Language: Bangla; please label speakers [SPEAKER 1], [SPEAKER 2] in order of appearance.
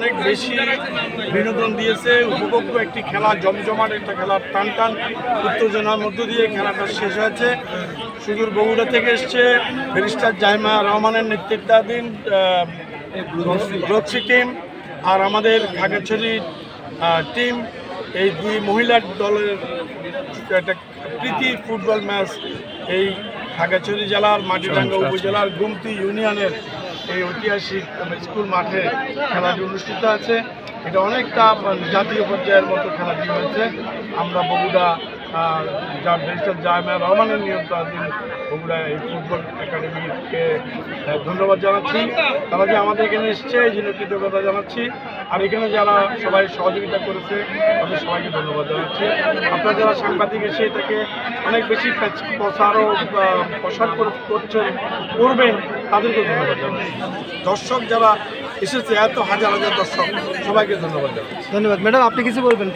[SPEAKER 1] অনেক বেশি বিনোদন দিয়েছে, উপভোগ্য একটি খেলা, জমজমাট একটা খেলার টান টান উত্তেজনার মধ্য দিয়ে খেলাটা শেষ হয়েছে। সুদূর বগুড়া থেকে এসছে ব্যারিস্টার জাইমা রহমানের নেতৃত্বাধীন রক্সি টিম আর আমাদের খাগড়াছড়ি টিম। এই দুই মহিলার দলের একটা প্রীতি ফুটবল ম্যাচ এই খাগড়াছড়ি জেলার মাটিডাঙ্গা উপজেলার গুমতি ইউনিয়নের এই ঐতিহাসিক স্কুল মাঠে খেলাটি অনুষ্ঠিত আছে এটা অনেকটা জাতীয় পর্যায়ের মতো খেলাটি হয়েছে। আমরা বগুড়া যা ব্যারিস্টার জায়মা রহমানের নিয়ন্ত্রণাধীন বগুড়া এই ফুটবল একাডেমিকে ধন্যবাদ জানাচ্ছি। তারা যে আমাদের এখানে এসছে, এই জন্য কৃতজ্ঞতা জানাচ্ছি। আর এখানে যারা সবাই সহযোগিতা করেছে, তাদের সবাইকে ধন্যবাদ জানাচ্ছি। আপনারা যারা সাংবাদিক এসে এটাকে অনেক বেশি প্রচার ও প্রসার করে- করছেন, করবেন তাদেরকে ধন্যবাদ জানাচ্ছি। দর্শক যারা এসেছে, এত হাজার হাজার দর্শক, সবাইকে ধন্যবাদ জানাচ্ছি।
[SPEAKER 2] ধন্যবাদ। ম্যাডাম, আপনি কিছু বলবেন